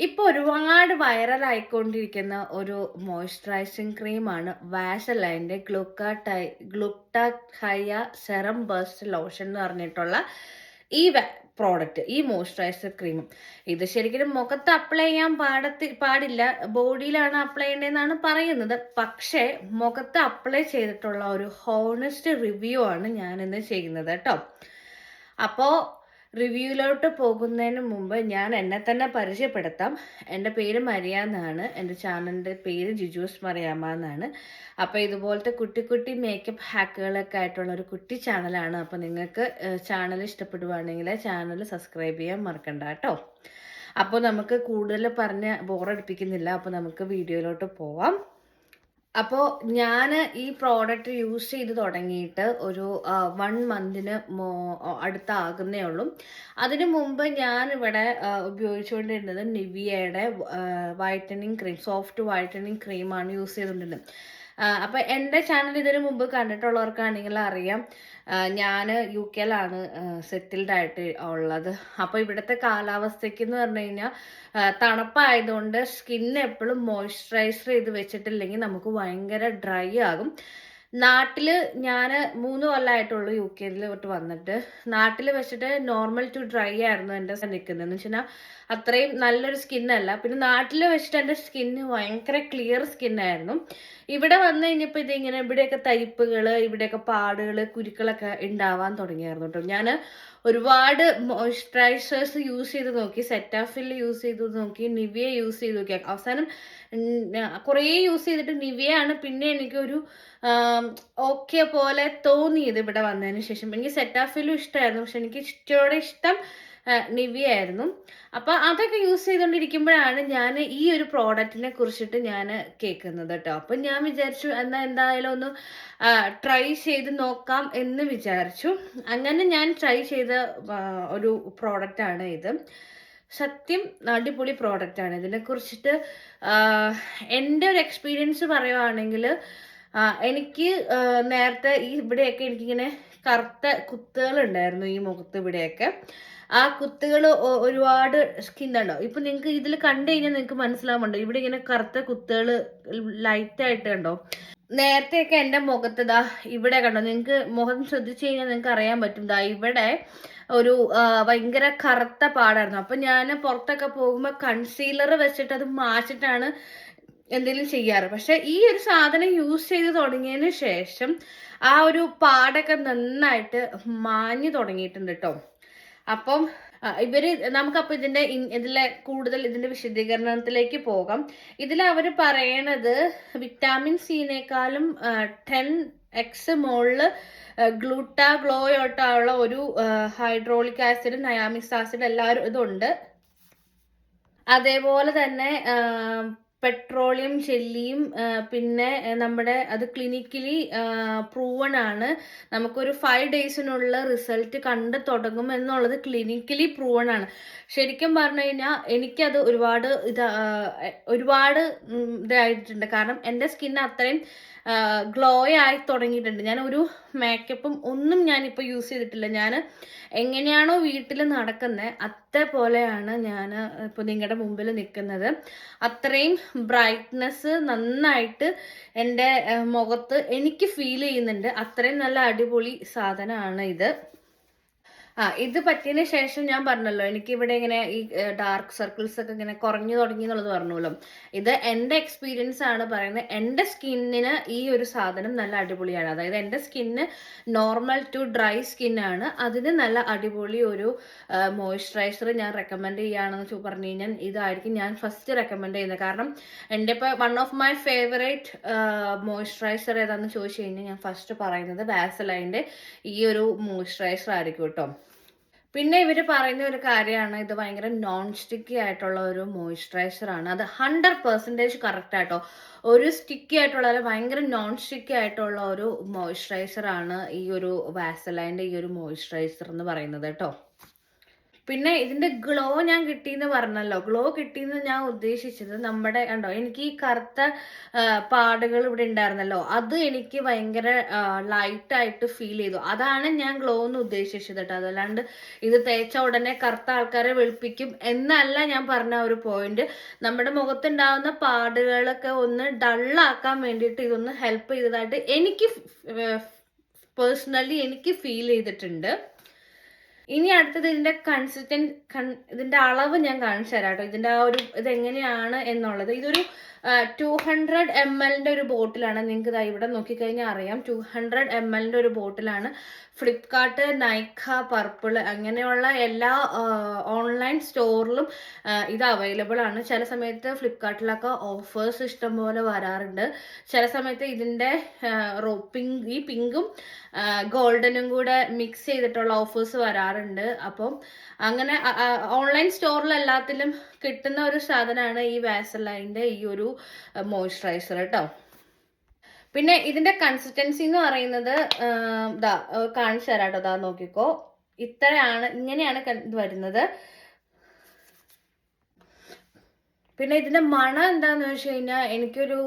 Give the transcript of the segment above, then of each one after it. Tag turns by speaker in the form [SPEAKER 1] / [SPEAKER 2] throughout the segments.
[SPEAKER 1] ഇപ്പൊ ഒരുപാട് വൈറലായിക്കൊണ്ടിരിക്കുന്ന ഒരു മോയ്സ്ചറൈസിങ് ക്രീമാണ് വാഷലൈന്റെ ഗ്ലൂക്കാട്ടൈ ഗ്ലൂട്ടാഹയ സെറം ബേസ്റ്റ് ലോഷൻ എന്ന് പറഞ്ഞിട്ടുള്ള ഈ പ്രോഡക്റ്റ് ഈ മോയ്സ്ചറൈസർ ക്രീമും ഇത് ശരിക്കും മുഖത്ത് അപ്ലൈ ചെയ്യാൻ പാടത്തി പാടില്ല. ബോഡിയിലാണ് അപ്ലൈ ചെയ്യേണ്ടതെന്നാണ് പറയുന്നത്. പക്ഷേ മുഖത്ത് അപ്ലൈ ചെയ്തിട്ടുള്ള ഒരു ഹോണസ്റ്റ് റിവ്യൂ ആണ് ഞാനിന്ന് ചെയ്യുന്നത് കേട്ടോ. അപ്പോൾ റിവ്യൂയിലോട്ട് പോകുന്നതിന് മുമ്പ് ഞാൻ എന്നെ തന്നെ പരിചയപ്പെടുത്താം. എന്റെ പേര് മരിയ എന്നാണ്. എന്റെ ചാനലിന്റെ പേര് ജിജൂസ് മറിയാമ്മ എന്നാണ്. അപ്പോൾ ഇതുപോലത്തെ കുട്ടി കുട്ടി മേക്കപ്പ് ഹാക്കുകളൊക്കെ ആയിട്ടുള്ള ഒരു കുട്ടി ചാനലാണ്. അപ്പോൾ നിങ്ങൾക്ക് ചാനൽ ഇഷ്ടപ്പെടുവാണെങ്കിൽ ചാനൽ സബ്സ്ക്രൈബ് ചെയ്യാൻ മറക്കണ്ട കേട്ടോ. അപ്പോൾ നമുക്ക് കൂടുതൽ പറഞ്ഞ് ബോറടിപ്പിക്കുന്നില്ല അപ്പോൾ നമുക്ക് വീഡിയോയിലോട്ട് പോവാം. അപ്പോൾ ഞാൻ ഈ പ്രോഡക്റ്റ് യൂസ് ചെയ്ത് തുടങ്ങിയിട്ട് ഒരു വൺ മന്തിന് അടുത്താകുന്നേ ഉള്ളൂ. അതിനു മുമ്പ് ഞാൻ ഇവിടെ ഉപയോഗിച്ചുകൊണ്ടിരുന്നത് നിവിയയുടെ വൈറ്റനിങ് ക്രീം സോഫ്റ്റ് വൈറ്റനിങ് ക്രീമാണ് യൂസ് ചെയ്തുകൊണ്ടിരുന്നത്. അപ്പോൾ എന്റെ ചാനൽ ഇതിനു മുമ്പ് കണ്ടിട്ടുള്ളവർക്കാണെങ്കിൽ അറിയാം. ഞാൻ യു കെയിലാണ് സെറ്റിൽഡ് ആയിട്ട് ഉള്ളത്. അപ്പോൾ ഇവിടുത്തെ കാലാവസ്ഥയ്ക്ക് എന്ന് പറഞ്ഞു കഴിഞ്ഞാൽ തണുപ്പായതുകൊണ്ട് സ്കിൻ എപ്പോഴും മോയ്സ്ചറൈസർ ചെയ്ത് വെച്ചിട്ടില്ലെങ്കിൽ നമുക്ക് ഭയങ്കര ഡ്രൈ ആകും. നാട്ടിൽ ഞാൻ മൂന്ന് കൊല്ലമായിട്ടുള്ളൂ യു കെയിൽ തൊട്ട് വന്നിട്ട്. നാട്ടിൽ വെച്ചിട്ട് നോർമൽ ടു ഡ്രൈ ആയിരുന്നു എന്റെ നിൽക്കുന്നത്. എന്ന് വെച്ചാൽ അത്രയും നല്ലൊരു സ്കിന്നല്ല പിന്നെ നാട്ടിൽ വെച്ചിട്ട് എന്റെ സ്കിന്ന് ഭയങ്കര ക്ലിയർ സ്കിന്നായിരുന്നു ഇവിടെ വന്നു കഴിഞ്ഞപ്പോൾ ഇതിങ്ങനെ ഇവിടെയൊക്കെ തരിപ്പുകൾ ഇവിടെയൊക്കെ പാടുകൾ കുരുക്കളൊക്കെ ഉണ്ടാവാൻ തുടങ്ങിയായിരുന്നു കേട്ടോ. ഞാൻ ഒരുപാട് മോയ്സ്ചറൈസേഴ്സ് യൂസ് ചെയ്ത് നോക്കി സെറ്റാഫിൽ യൂസ് ചെയ്ത് നോക്കി നിവിയ യൂസ് ചെയ്ത് നോക്കി. അവസാനം കുറേ യൂസ് ചെയ്തിട്ട് നിവിയാണ് പിന്നെ എനിക്കൊരു ഓക്കെ പോലെ തോന്നിയത് ഇവിടെ വന്നതിന് ശേഷം. എനിക്ക് സെറ്റാഫിലും ഇഷ്ടമായിരുന്നു പക്ഷെ എനിക്ക് ഇഷ്ടയോടെ ഇഷ്ടം നിവിയ ആയിരുന്നു അപ്പോൾ അതൊക്കെ യൂസ് ചെയ്തുകൊണ്ടിരിക്കുമ്പോഴാണ് ഞാൻ ഈ ഒരു പ്രോഡക്റ്റിനെ കുറിച്ചിട്ട് ഞാൻ കേൾക്കുന്നത് കേട്ടോ അപ്പം ഞാൻ വിചാരിച്ചു എന്നാൽ എന്തായാലും ഒന്ന് ട്രൈ ചെയ്ത് നോക്കാം എന്ന് വിചാരിച്ചു. അങ്ങനെ ഞാൻ ട്രൈ ചെയ്ത ഒരു പ്രോഡക്റ്റ് ആണ് ഇത്. സത്യം അടിപൊളി പ്രോഡക്റ്റാണ് ഇതിനെ കുറിച്ചിട്ട് എന്റെ ഒരു എക്സ്പീരിയൻസ് പറയുവാണെങ്കിൽ എനിക്ക് നേരത്തെ ഈ ഇവിടെയൊക്കെ എനിക്കിങ്ങനെ കറുത്ത കുത്തുകൾ ഉണ്ടായിരുന്നു ഈ മുഖത്ത് ഇവിടെയൊക്കെ. ആ കുത്തുകൾ ഒരുപാട് സ്കിന്നുണ്ടോ ഇപ്പൊ നിങ്ങൾക്ക് ഇതിൽ കണ്ടു കഴിഞ്ഞാൽ നിങ്ങൾക്ക് മനസ്സിലാവുന്നുണ്ടോ ഇവിടെ ഇങ്ങനെ കറുത്ത കുത്തുകൾ ലൈറ്റ് ആയിട്ട് കണ്ടോ? നേരത്തെയൊക്കെ എന്റെ മുഖത്ത് ഇതാ ഇവിടെ കണ്ടോ? നിങ്ങൾക്ക് മുഖം ശ്രദ്ധിച്ചു കഴിഞ്ഞാൽ നിങ്ങൾക്ക് അറിയാൻ പറ്റും. ദാ ഇവിടെ ഒരു ഭയങ്കര കറുത്ത പാടായിരുന്നു. അപ്പം ഞാൻ പുറത്തൊക്കെ പോകുമ്പോൾ കൺസീലർ വെച്ചിട്ട് അത് മാച്ചിട്ടാണ് എന്തെങ്കിലും ചെയ്യാറ്. പക്ഷെ ഈ ഒരു സാധനം യൂസ് ചെയ്ത് തുടങ്ങിയതിന് ശേഷം ആ ഒരു പാടൊക്കെ നന്നായിട്ട് മാഞ്ഞു തുടങ്ങിയിട്ടുണ്ട് കേട്ടോ അപ്പം ഇവർ നമുക്കപ്പോൾ ഇതിന്റെ ഇതിലെ കൂടുതൽ ഇതിന്റെ വിശദീകരണത്തിലേക്ക് പോകാം. ഇതിൽ അവർ പറയണത് വിറ്റാമിൻ സിനേക്കാളും ടെൻ എക്സ് മോളിൽ ഗ്ലൂട്ടാഗ്ലോയോട്ടുള്ള ഒരു ഹൈഡ്രോളിക് ആസിഡ് നയാമിക്സ് ആസിഡ് എല്ലാവരും ഇതുണ്ട്. അതേപോലെ തന്നെ പെട്രോളിയം ജെല്ലിയും പിന്നെ നമ്മുടെ അത് ക്ലിനിക്കലി പ്രൂവൺ ആണ്. നമുക്കൊരു ഫൈവ് ഡേയ്സിനുള്ള റിസൾട്ട് കണ്ട് തുടങ്ങും എന്നുള്ളത് ക്ലിനിക്കലി പ്രൂവൺ ആണ്. ശരിക്കും പറഞ്ഞു കഴിഞ്ഞാൽ എനിക്കത് ഒരുപാട് ഇത് ഒരുപാട് ഇതായിട്ടുണ്ട്. കാരണം എന്റെ സ്കിൻ അത്രയും ഗ്ലോ ആയി തുടങ്ങിയിട്ടുണ്ട്. ഞാൻ ഒരു മേക്കപ്പും ഒന്നും ഞാനിപ്പോൾ യൂസ് ചെയ്തിട്ടില്ല. ഞാൻ എങ്ങനെയാണോ വീട്ടിൽ നടക്കുന്നത് അതേപോലെയാണ് ഞാൻ ഇപ്പോൾ നിങ്ങളുടെ മുമ്പിൽ നിൽക്കുന്നത് അത്രയും ബ്രൈറ്റ്നെസ് നന്നായിട്ട് എന്റെ മുഖത്ത് എനിക്ക് ഫീൽ ചെയ്യുന്നുണ്ട്. അത്രയും നല്ല അടിപൊളി സാധനമാണ് ഇത്. ആ ഇത് പറ്റിയതിന് ശേഷം ഞാൻ പറഞ്ഞല്ലോ എനിക്ക് ഇവിടെ ഇങ്ങനെ ഈ ഡാർക്ക് സർക്കിൾസ് ഒക്കെ ഇങ്ങനെ കുറഞ്ഞു തുടങ്ങി എന്നുള്ളത് പറഞ്ഞല്ലോ ഇത് എന്റെ എക്സ്പീരിയൻസ് ആണ് പറയുന്നത്. എന്റെ സ്കിന്നിന് ഈ ഒരു സാധനം നല്ല അടിപൊളിയാണ്. അതായത് എന്റെ സ്കിന്ന് നോർമൽ ടു ഡ്രൈ സ്കിന്നാണ് അതിന് നല്ല അടിപൊളി ഒരു മോയ്സ്ചറൈസർ ഞാൻ റെക്കമെൻഡ് ചെയ്യുകയാണെന്ന് പറഞ്ഞു കഴിഞ്ഞാൽ ഇതായിരിക്കും ഞാൻ ഫസ്റ്റ് റെക്കമെൻഡ് ചെയ്യുന്നത്. കാരണം എന്റെ ഇപ്പോൾ one of my favourite moisturiser ഏതാണെന്ന് ചോദിച്ചു കഴിഞ്ഞാൽ ഞാൻ ഫസ്റ്റ് പറയുന്നത് വാസലൈന്റെ ഈ ഒരു മോയ്സ്ചറൈസർ ആയിരിക്കും കേട്ടോ. പിന്നെ ഇവർ പറയുന്ന ഒരു കാര്യമാണ് ഇത് ഭയങ്കര നോൺ സ്റ്റിക്കി ആയിട്ടുള്ള ഒരു മോയ്സ്ചറൈസർ ആണ്. അത് ഹൺഡ്രഡ് പെർസെന്റേജ് കറക്റ്റ് ആയിട്ടോ ഒരു സ്റ്റിക്കി ആയിട്ടുള്ള ഭയങ്കര നോൺ സ്റ്റിക്കി ആയിട്ടുള്ള ഒരു മോയ്സ്ചറൈസർ ആണ് ഈ ഒരു വാസലൈന്റെ ഈ ഒരു മോയ്സ്ചറൈസർ എന്ന് പറയുന്നത് കേട്ടോ. പിന്നെ ഇതിന്റെ ഗ്ലോ ഞാൻ കിട്ടിയെന്ന് പറഞ്ഞല്ലോ. ഗ്ലോ കിട്ടിയെന്ന് ഞാൻ ഉദ്ദേശിച്ചത് നമ്മുടെ കണ്ടോ? എനിക്ക് ഈ കറുത്ത പാടുകൾ ഇവിടെ ഉണ്ടായിരുന്നല്ലോ. അത് എനിക്ക് ഭയങ്കര ലൈറ്റ് ആയിട്ട് ഫീൽ ചെയ്തു. അതാണ് ഞാൻ ഗ്ലോ എന്ന് ഉദ്ദേശിച്ചത് കേട്ടോ. അതല്ലാണ്ട് ഇത് തേച്ച ഉടനെ കറുത്ത ആൾക്കാരെ വെളുപ്പിക്കും എന്നല്ല ഞാൻ പറഞ്ഞ ഒരു പോയിന്റ് നമ്മുടെ മുഖത്തുണ്ടാവുന്ന പാടുകളൊക്കെ ഒന്ന് ഡള്ളാക്കാൻ വേണ്ടിയിട്ട് ഇതൊന്ന് ഹെൽപ്പ് ചെയ്തതായിട്ട് എനിക്ക് പേഴ്സണലി എനിക്ക് ഫീൽ ചെയ്തിട്ടുണ്ട്. ഇനി അടുത്തത് ഇതിന്റെ കൺസിസ്റ്റന്റ് ഇതിന്റെ അളവ് ഞാൻ കാണിച്ചു തരാം കേട്ടോ. ഇതിന്റെ ആ ഒരു ഇത് എങ്ങനെയാണ് എന്നുള്ളത്. ഇതൊരു ടു ഹൺഡ്രഡ് എം എല്ലിന്റെ ഒരു ബോട്ടിലാണ് നിങ്ങൾക്ക് ഇതാ ഇവിടെ നോക്കിക്കഴിഞ്ഞാൽ അറിയാം. ടു ഹൺഡ്രഡ് എം എല്ലിന്റെ ഒരു ബോട്ടിലാണ് ഫ്ലിപ്കാർട്ട് നൈക്ക പർപ്പിൾ അങ്ങനെയുള്ള എല്ലാ ഓൺലൈൻ സ്റ്റോറിലും ഇത് അവൈലബിൾ ആണ്. ചില സമയത്ത് ഫ്ലിപ്കാർട്ടിലൊക്കെ ഓഫേഴ്സ് ഇഷ്ടംപോലെ വരാറുണ്ട്. ചില സമയത്ത് ഇതിന്റെ റോ പിങ്ക് ഈ പിങ്കും ഗോൾഡനും കൂടെ മിക്സ് ചെയ്തിട്ടുള്ള ഓഫേഴ്സ് വരാറുണ്ട്. അപ്പം അങ്ങനെ ഓൺലൈൻ സ്റ്റോറിൽ എല്ലാത്തിലും കിട്ടുന്ന ഒരു സാധനമാണ് ഈ വാസലൈന്റെ ഈ ഒരു മോയ്സ്ചറൈസർ കേട്ടോ പിന്നെ ഇതിന്റെ കൺസിസ്റ്റൻസി എന്ന് പറയുന്നത് കാണിച്ചു തരാം കേട്ടോ നോക്കിക്കോ. ഇത്രയാണ് ഇങ്ങനെയാണ് ഇത് വരുന്നത്. പിന്നെ ഇതിന്റെ മണം എന്താന്ന് വെച്ച് കഴിഞ്ഞാൽ എനിക്കൊരു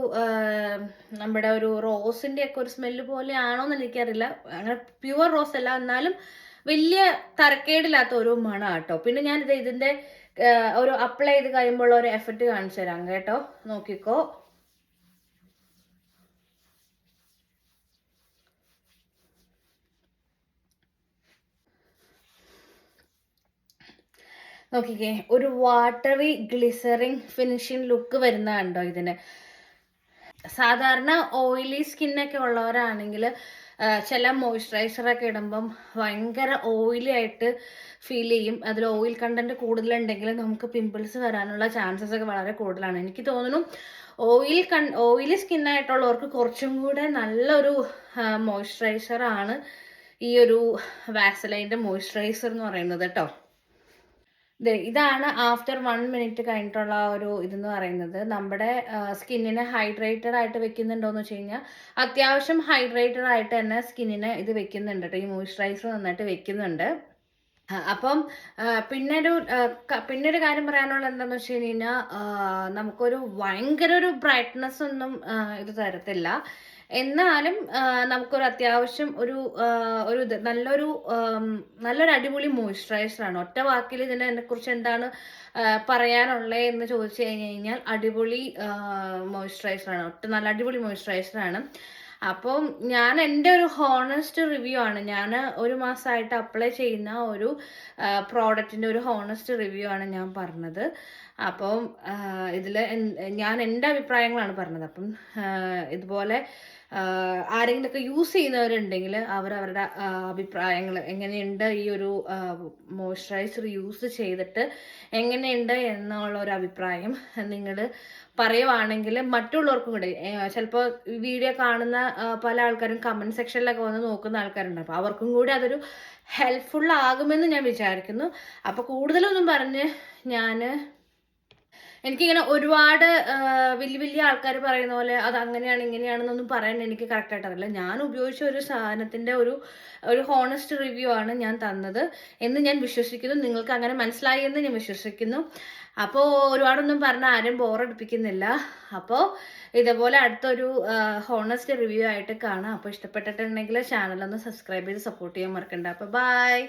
[SPEAKER 1] നമ്മുടെ ഒരു റോസിന്റെ ഒക്കെ ഒരു സ്മെല്ല് പോലെയാണോന്ന് എനിക്കറിയില്ല. അങ്ങനെ പ്യുവർ റോസ് അല്ല എന്നാലും വലിയ തരക്കേടില്ലാത്ത ഒരു മണം കേട്ടോ പിന്നെ ഞാനിത് ഇതിന്റെ ഒരു അപ്ലൈ ചെയ്ത് കഴിയുമ്പോൾ ഒരു എഫക്റ്റ് കാണിച്ചു തരാം കേട്ടോ. നോക്കിക്കോ. നോക്കിക്കേ ഒരു വാട്ടറി ഗ്ലിസറിൻ ഫിനിഷിങ് ലുക്ക് വരുന്ന കണ്ടോ ഇതിന്? സാധാരണ ഓയിലി സ്കിന്നൊക്കെ ഉള്ളവരാണെങ്കിൽ ചില മോയ്സ്ചറൈസറൊക്കെ ഇടുമ്പം ഭയങ്കര ഓയിലി ആയിട്ട് ഫീൽ ചെയ്യും. അതിൽ ഓയിൽ കണ്ടന്റ് കൂടുതലുണ്ടെങ്കിൽ നമുക്ക് പിമ്പിൾസ് വരാനുള്ള ചാൻസസ് ഒക്കെ വളരെ കൂടുതലാണ്. എനിക്ക് തോന്നുന്നു ഓയിൽ കൺ ഓയിലി സ്കിന്നായിട്ടുള്ളവർക്ക് കുറച്ചും കൂടെ നല്ലൊരു മോയ്സ്ചറൈസർ ആണ് ഈ ഒരു വാസലൈന്റെ മോയ്സ്ചറൈസർ എന്ന് പറയുന്നത് കേട്ടോ. ഇതാണ് ആഫ്റ്റർ വൺ മിനിറ്റ് കഴിഞ്ഞിട്ടുള്ള ഒരു ഇതെന്ന് പറയുന്നത്. നമ്മുടെ സ്കിന്നിനെ ഹൈഡ്രേറ്റഡ് ആയിട്ട് വെക്കുന്നുണ്ടോയെന്ന് വെച്ച് കഴിഞ്ഞാൽ അത്യാവശ്യം ഹൈഡ്രേറ്റഡ് ആയിട്ട് തന്നെ സ്കിന്നിനെ ഇത് വെക്കുന്നുണ്ട് ഈ മോയ്സ്ചറൈസർ നന്നായിട്ട് വെക്കുന്നുണ്ട്. അപ്പം പിന്നൊരു പിന്നൊരു കാര്യം പറയാനുള്ള എന്താണെന്ന് വെച്ച് കഴിഞ്ഞാൽ നമുക്കൊരു ഭയങ്കര ഒരു ബ്രൈറ്റ്നെസ് ഒന്നും ഇത് തരത്തില്ല. എന്നാലും നമുക്കൊരു അത്യാവശ്യം ഒരു ഒരു നല്ലൊരു നല്ലൊരു അടിപൊളി ആണ്. ഒറ്റ വാക്കിൽ ഇതിനെ കുറിച്ച് എന്താണ് പറയാനുള്ളത് എന്ന് ചോദിച്ചു കഴിഞ്ഞ് കഴിഞ്ഞാൽ അടിപൊളി മോയ്സ്ചറൈസർ ആണ്. ഒറ്റ നല്ല അടിപൊളി മോയ്സ്ചറൈസർ ആണ്. അപ്പം ഞാൻ എന്റെ ഒരു ഹോണസ്റ്റ് റിവ്യൂ ആണ്. ഞാൻ ഒരു മാസമായിട്ട് അപ്ലൈ ചെയ്യുന്ന ഒരു പ്രോഡക്റ്റിന്റെ ഒരു ഹോണസ്റ്റ് റിവ്യൂ ആണ് ഞാൻ പറഞ്ഞത്. അപ്പം ഇതിൽ ഞാൻ എന്റെ അഭിപ്രായങ്ങളാണ് പറഞ്ഞത്. അപ്പം ഇതുപോലെ ആരെങ്കിലുമൊക്കെ യൂസ് ചെയ്യുന്നവരുണ്ടെങ്കിൽ അവർ അവരുടെ അഭിപ്രായങ്ങൾ എങ്ങനെയുണ്ട് ഈ ഒരു മോയ്സ്ചറൈസർ യൂസ് ചെയ്തിട്ട് എങ്ങനെയുണ്ട് എന്നുള്ള ഒരു അഭിപ്രായം നിങ്ങൾ പറയുവാണെങ്കിൽ മറ്റുള്ളവർക്കും കൂടെ ചിലപ്പോൾ വീഡിയോ കാണുന്ന പല ആൾക്കാരും കമന്റ് സെക്ഷനിലൊക്കെ വന്ന് നോക്കുന്ന ആൾക്കാരുണ്ട്. അപ്പോൾ അവർക്കും കൂടി അതൊരു ഹെൽപ്ഫുൾ ആകുമെന്ന് ഞാൻ വിചാരിക്കുന്നു. അപ്പോൾ കൂടുതലൊന്നും പറഞ്ഞ് ഞാൻ എനിക്കിങ്ങനെ ഒരുപാട് വലിയ വലിയ ആൾക്കാർ പറയുന്ന പോലെ അത് അങ്ങനെയാണ് ഇങ്ങനെയാണെന്നൊന്നും പറയാൻ എനിക്ക് കറക്റ്റായിട്ട് അറിയില്ല. ഞാൻ ഉപയോഗിച്ച ഒരു സാധനത്തിന്റെ ഒരു ഒരു ഹോണസ്റ്റ് റിവ്യൂ ആണ് ഞാൻ തന്നത് എന്ന് ഞാൻ വിശ്വസിക്കുന്നു. നിങ്ങൾക്ക് അങ്ങനെ മനസ്സിലായി എന്ന് ഞാൻ വിശ്വസിക്കുന്നു. അപ്പോൾ ഒരുപാടൊന്നും പറഞ്ഞാൽ ആരും ബോറടിപ്പിക്കുന്നില്ല അപ്പോൾ ഇതേപോലെ അടുത്തൊരു ഹോണസ്റ്റ് റിവ്യൂ ആയിട്ട് കാണാം. അപ്പോൾ ഇഷ്ടപ്പെട്ടിട്ടുണ്ടെങ്കിൽ ചാനലൊന്ന് സബ്സ്ക്രൈബ് ചെയ്ത് സപ്പോർട്ട് ചെയ്യാൻ മറക്കണ്ട. അപ്പോൾ ബൈ